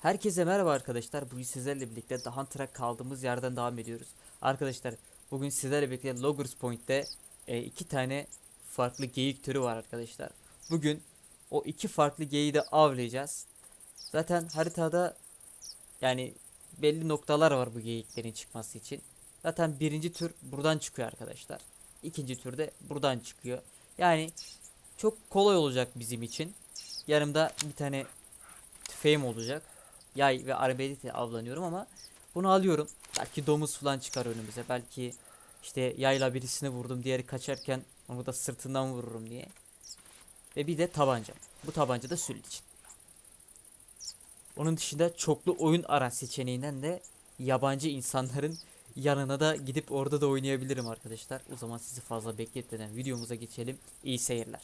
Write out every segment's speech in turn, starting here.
Herkese merhaba arkadaşlar. Bugün sizlerle birlikte daha Track kaldığımız yerden devam ediyoruz. Arkadaşlar bugün sizlerle birlikte Loggers Point'te e, iki tane farklı geyik türü var arkadaşlar. Bugün o iki farklı geyiği de avlayacağız. Zaten haritada yani belli noktalar var bu geyiklerin çıkması için. Zaten birinci tür buradan çıkıyor arkadaşlar. İkinci tür de buradan çıkıyor. Yani çok kolay olacak bizim için. Yanımda bir tane tüfeğim olacak. Yay ve arbelete avlanıyorum ama bunu alıyorum. Belki domuz falan çıkar önümüze. Belki işte yayla birisini vurdum. Diğeri kaçarken onu da sırtından vururum diye. Ve bir de tabanca. Bu tabanca da sül için. Onun dışında çoklu oyun ara seçeneğinden de yabancı insanların yanına da gidip orada da oynayabilirim arkadaşlar. O zaman sizi fazla bekletmeden videomuza geçelim. İyi seyirler.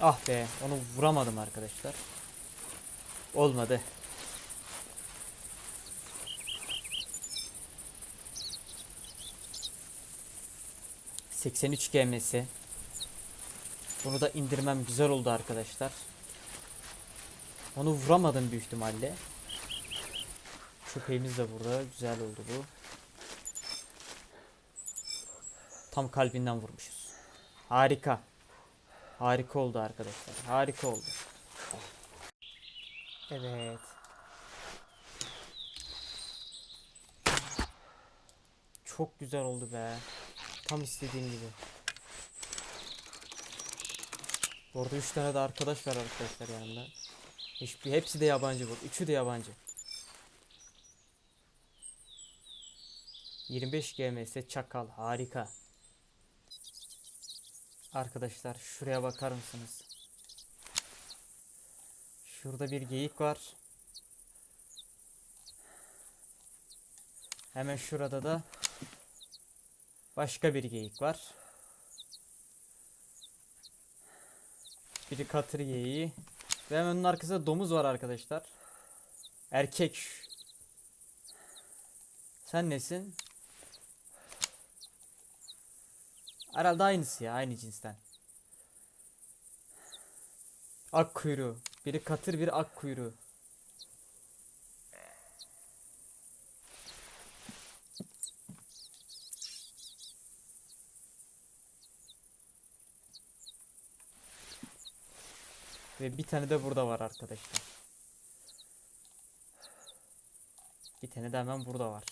Ah be onu vuramadım arkadaşlar. Olmadı. ...83 GMS. Bunu da indirmem güzel oldu arkadaşlar. Onu vuramadım büyük ihtimalle. Köpeğimiz de burada. Güzel oldu bu. Tam kalbinden vurmuşuz. Harika. Harika oldu arkadaşlar. Harika oldu. Evet. Çok güzel oldu be. Tam istediğim gibi. Bu arada 3 tane de arkadaş var arkadaşlar yanımda. Hiçbir, hepsi de yabancı bu. Üçü de yabancı. 25 GMS çakal harika. Arkadaşlar şuraya bakar mısınız? Şurada bir geyik var. Hemen şurada da başka bir geyik var. Biri katır geyiği. Ve hemen onun arkasında domuz var arkadaşlar. Erkek. Sen nesin? Herhalde aynısı ya aynı cinsten. Ak kuyruğu. Biri katır biri ak kuyruğu. Ve bir tane de burada var arkadaşlar. Bir tane de hemen burada var.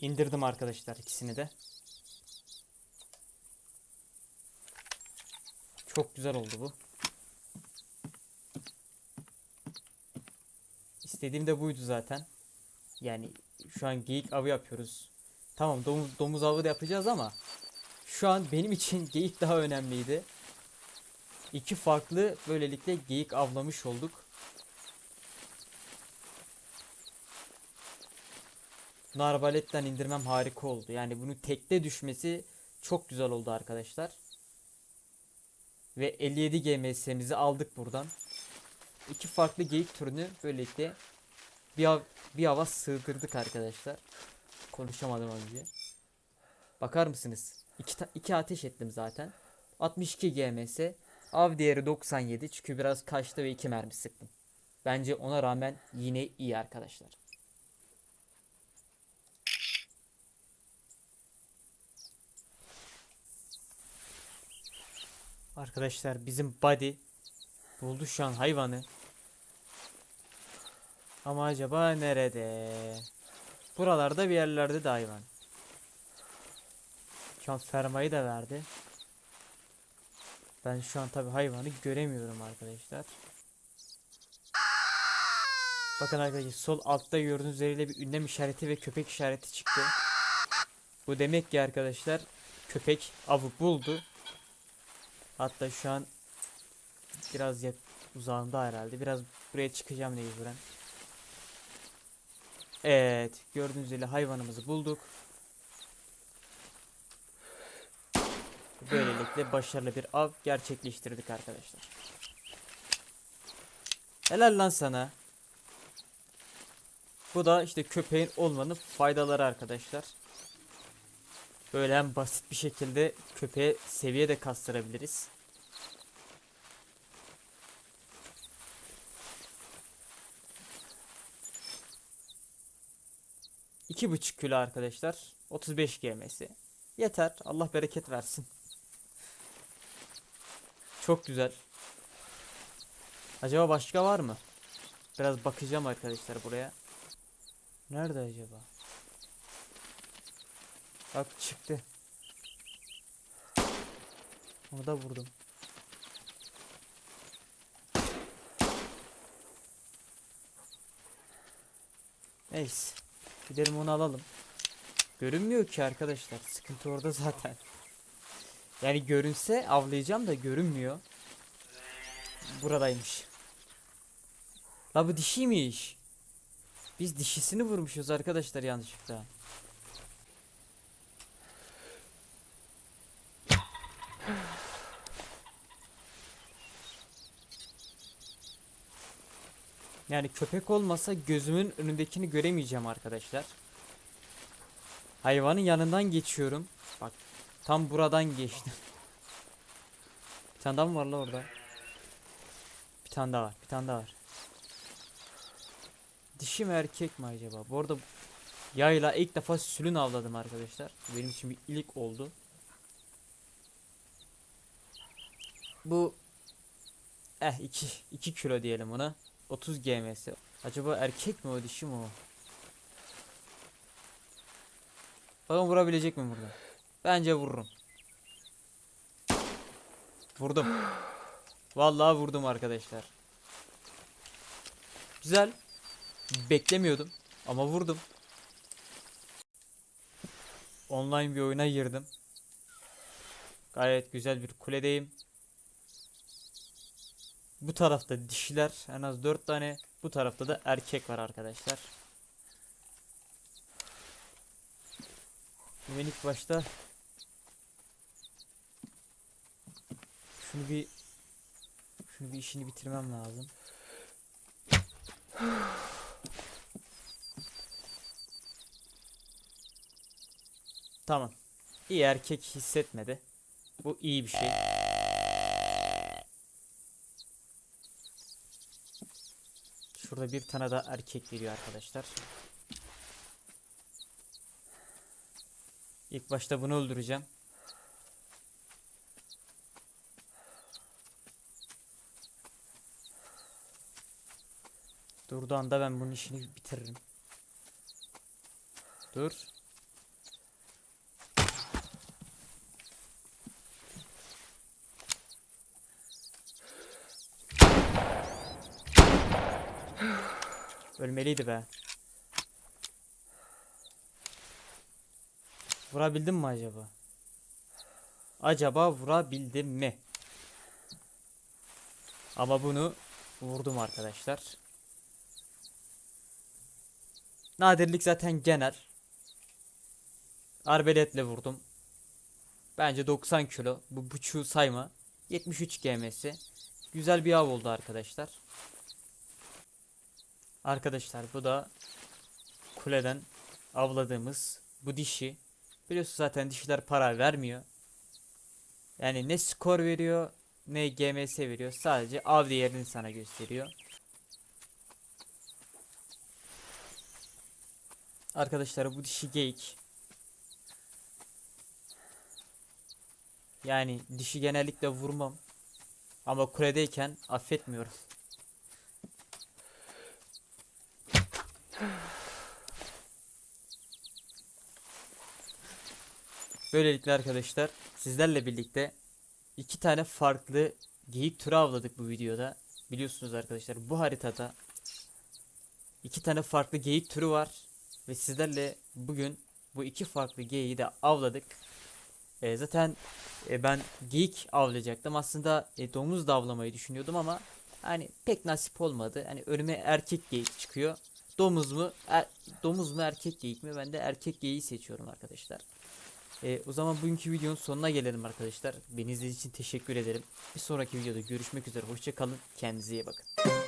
İndirdim arkadaşlar ikisini de. Çok güzel oldu bu. İstediğim de buydu zaten. Yani şu an geyik avı yapıyoruz. Tamam domuz, domuz avı da yapacağız ama şu an benim için geyik daha önemliydi. İki farklı böylelikle geyik avlamış olduk. Bunu arbaletten indirmem harika oldu. Yani bunu tekte düşmesi çok güzel oldu arkadaşlar. Ve 57 GMS'mizi aldık buradan. İki farklı geyik türünü böylelikle bir, av, bir ava sığdırdık arkadaşlar. Konuşamadım önce. Bakar mısınız? İki, iki ateş ettim zaten. 62 GMS. Av değeri 97 çünkü biraz kaçtı ve iki mermi sıktım. Bence ona rağmen yine iyi arkadaşlar. Arkadaşlar bizim body buldu şu an hayvanı. Ama acaba nerede? Buralarda bir yerlerde de hayvan. Şu an fermayı da verdi. Ben şu an tabi hayvanı göremiyorum arkadaşlar. Bakın arkadaşlar sol altta gördüğünüz üzere bir ünlem işareti ve köpek işareti çıktı. Bu demek ki arkadaşlar köpek avı buldu. Hatta şu an biraz yak uzağında herhalde. Biraz buraya çıkacağım mecburen. Evet, gördüğünüz üzere hayvanımızı bulduk. Böylelikle başarılı bir av gerçekleştirdik arkadaşlar. Helal lan sana. Bu da işte köpeğin olmanın faydaları arkadaşlar. Böyle hem basit bir şekilde köpeğe seviye de kastırabiliriz. İki buçuk kilo arkadaşlar. 35 GM'si. Yeter. Allah bereket versin. Çok güzel. Acaba başka var mı? Biraz bakacağım arkadaşlar buraya. Nerede acaba? Bak çıktı. Onu da vurdum. Neyse. Gidelim onu alalım. Görünmüyor ki arkadaşlar. Sıkıntı orada zaten. Yani görünse avlayacağım da görünmüyor. Buradaymış. La bu dişiymiş. Biz dişisini vurmuşuz arkadaşlar yanlışlıkla. Yani köpek olmasa gözümün önündekini göremeyeceğim arkadaşlar. Hayvanın yanından geçiyorum. Bak tam buradan geçtim. Bir tane daha mı var la orada? Bir tane daha var. Bir tane daha var. Dişi mi erkek mi acaba? Bu arada yayla ilk defa sülün avladım arkadaşlar. Benim için bir ilk oldu. Bu eh 2 2 kilo diyelim ona. 30 GM'si. Acaba erkek mi o dişi mi o? Bakalım vurabilecek mi burada? Bence vururum. Vurdum. Vallahi vurdum arkadaşlar. Güzel. Beklemiyordum ama vurdum. Online bir oyuna girdim. Gayet güzel bir kuledeyim. Bu tarafta dişiler en az 4 tane. Bu tarafta da erkek var arkadaşlar. Ben ilk başta şunu bir şunu bir işini bitirmem lazım. Tamam. İyi erkek hissetmedi. Bu iyi bir şey. Şurada bir tane daha erkek geliyor arkadaşlar. İlk başta bunu öldüreceğim. Durduğu anda ben bunun işini bitiririm. Dur. Ölmeliydi be. Vurabildim mi acaba? Acaba vurabildim mi? Ama bunu vurdum arkadaşlar. Nadirlik zaten genel. Arbeletle vurdum. Bence 90 kilo. Bu buçuğu sayma. 73 GM'si. Güzel bir av oldu arkadaşlar. Arkadaşlar bu da kuleden avladığımız bu dişi. Biliyorsunuz zaten dişiler para vermiyor. Yani ne skor veriyor ne GMS veriyor. Sadece av değerini sana gösteriyor. Arkadaşlar bu dişi geyik. Yani dişi genellikle vurmam. Ama kuledeyken affetmiyorum. Böylelikle arkadaşlar sizlerle birlikte iki tane farklı geyik türü avladık bu videoda. Biliyorsunuz arkadaşlar bu haritada iki tane farklı geyik türü var ve sizlerle bugün bu iki farklı geyiği de avladık. E, zaten e, ben geyik avlayacaktım. Aslında e, domuz da avlamayı düşünüyordum ama hani pek nasip olmadı. Hani önüme erkek geyik çıkıyor. Domuz mu? Er- domuz mu erkek geyik mi? Ben de erkek geyiği seçiyorum arkadaşlar. E, o zaman bugünkü videonun sonuna gelelim arkadaşlar. Beni izlediğiniz için teşekkür ederim. Bir sonraki videoda görüşmek üzere. Hoşça kalın. Kendinize iyi bakın.